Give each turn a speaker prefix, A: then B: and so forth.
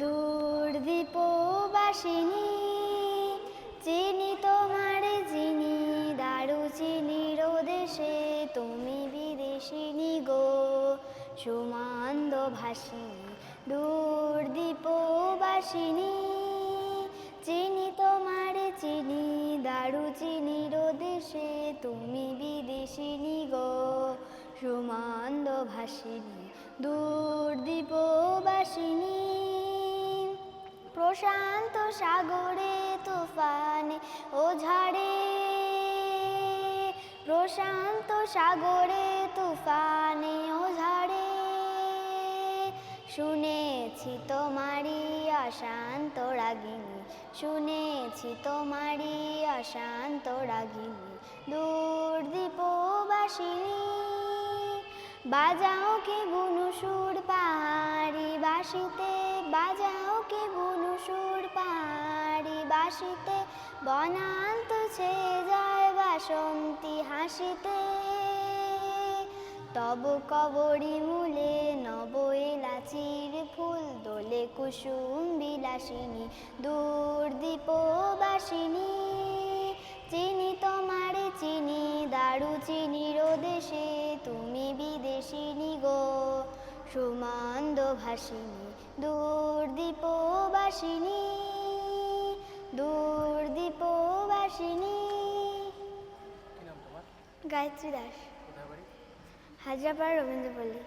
A: দূরদীপবাসিনী চিনি তোমার চিনি দারু চিনির দেশে তুমি বিদেশিনী গো। সুমন্দ ভাসিনী দূরদীপবাসিনী চিনি তোমার চিনি দারু চিনির দেশে তুমি বিদেশিনী গো। সুমন্দ ভাসিনী দূরদীপবাসিনী প্রশান্ত সাগরে তুফানে, ও ঝড়ে। প্রশান্ত সাগরে তুফানে, ও ঝড়ে। শুনেছি তোমারই অশান্ত রাগিনী, শুনেছি তোমারই অশান্ত রাগিনী দূরদীপবাসিনী বাজাও কে বুনু সুর পাহাড়ি বাসিতে, বাজাও কে পাহাড়ি বাসিতে বনান্ত ছে যায় বাসন্তী হাসিতে। তব কবরি মূলে নব এলাচির ফুল দোলে কুসুম বিলাসিনী দূরদীপবাসিনী চিনি তোমার চিনি, দারু চিনির দেশে তুমি বিদেশিনী গো। সুমন্দ ভাসিনী দূরদীপবাসিনী দূরদীপবাসিনী গায়ত্রী দাস। হাজরাপাড়া রবীন্দ্রপল্লী।